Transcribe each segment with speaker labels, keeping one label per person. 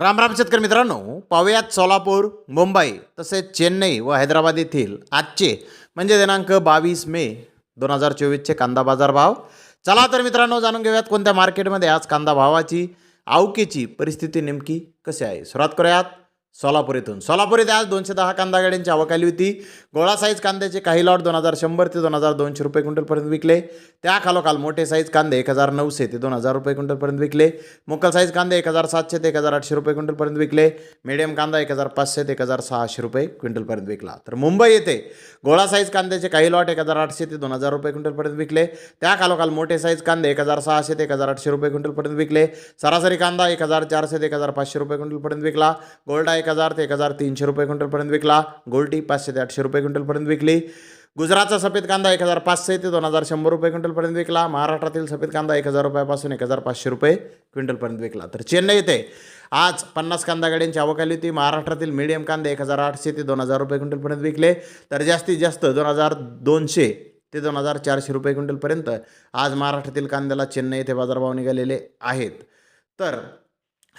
Speaker 1: राम राम शेतकरी मित्रांनो पाहुयात सोलापूर मुंबई तसेच चेन्नई व हैदराबाद येथील आजचे म्हणजे दिनांक बावीस मे दोन हजार चोवीसचे कांदा बाजार भाव. चला तर मित्रांनो जाणून घेऊयात कोणत्या मार्केटमध्ये आज कांदा भावाची आवकेची परिस्थिती नेमकी कशी आहे. सुरुवात करूयात. सोलापूर येथून सोलापूर येथे आज दोनशे दहा कांदा गाड्यांची आवक आली होती गोळा साईज कांद्याचे काही लॉट दोन हजार शंभर ते दोन हजार दोनशे रुपये क्विंटलपर्यंत विकले त्या खालोखाल मोठे साईज कांदे एक हजार नऊशे ते दोन हजार रुपये क्विंटलपर्यंत विकले मोकल साईज कांदे एक हजार सातशे ते एक हजार आठशे रुपये क्विंटलपर्यंत विकले मिडियम कांदा एक हजार पाचशे ते एक हजार सहाशे रुपये क्विंटलपर्यंत विकला तर मुंबई येथे गोळा साईज कांद्याचे काही लॉट एक हजार आठशे ते दोन हजार रुपये क्विंटलपर्यंत विकले त्या खालोखाल मोठे साईज कांदे एक हजार सहाशे ते एक हजार आठशे रुपये क्विंटलपर्यंत विकले सरासरी कांदा एक हजार चारशे ते एक हजार पाचशे रुपये क्विंटलपर्यंत विकला गोल्डा एक हजार ते एक हजार तीनशे रुपये क्विंटलपर्यंत विकला. गोल्टी पाचशे ते आठशे रुपये क्विंटलपर्यंत विकली. गुजरातचा सफेद कांदा एक हजार पाचशे ते दोन हजार शंभर रुपये क्विंटलपर्यंत विकला. महाराष्ट्रातील सफेद कांदा एक हजार रुपयापासून एक हजार पाचशे रुपये क्विंटलपर्यंत विकला. तर चेन्नई येथे आज पन्नास कांदा गाड्यांची आवक आली होती. महाराष्ट्रातील मीडियम कांदे एक हजार आठशे ते दोन हजार रुपये क्विंटलपर्यंत विकले. तर जास्तीत जास्त दोन हजार दोनशे ते दोन हजार चारशे रुपये क्विंटलपर्यंत आज महाराष्ट्रातील कांद्याला चेन्नई येथे बाजारभाव निघालेले आहेत. तर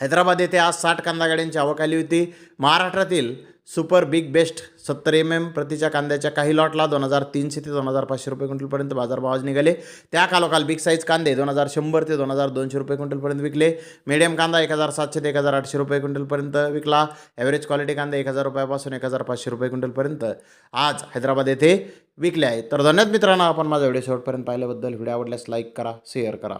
Speaker 1: हैदराबाद येथे आज साठ कांदा गाड्यांची आवक आली होती. महाराष्ट्रातील सुपर बिग बेस्ट सत्तर एम एम प्रतीच्या कांद्याच्या काही लॉटला दोन हजार तीनशे ते दोन हजार पाचशे रुपये क्विंटलपर्यंत बाजारभावाज निघाले. त्या कालोकाल बिग साईज कांदे दोन हजार शंभर ते दोन हजार दोनशे रुपये क्विंटलपर्यंत विकले. मिडियम कांदा एक हजार सातशे ते एक हजार आठशे रुपये क्विंटलपर्यंत विकला. ॲव्हरेज क्वालिटी कांदा एक हजार रुपयापासून एक हजार पाचशे रुपये क्विंटलपर्यंत आज हैदराबाद येथे विकले आहेत. तर धन्यवाद मित्रांनो आपण माझा व्हिडिओ शेवटपर्यंत पाहिल्याबद्दल. व्हिडिओ आवडल्यास लाईक करा शेअर करा.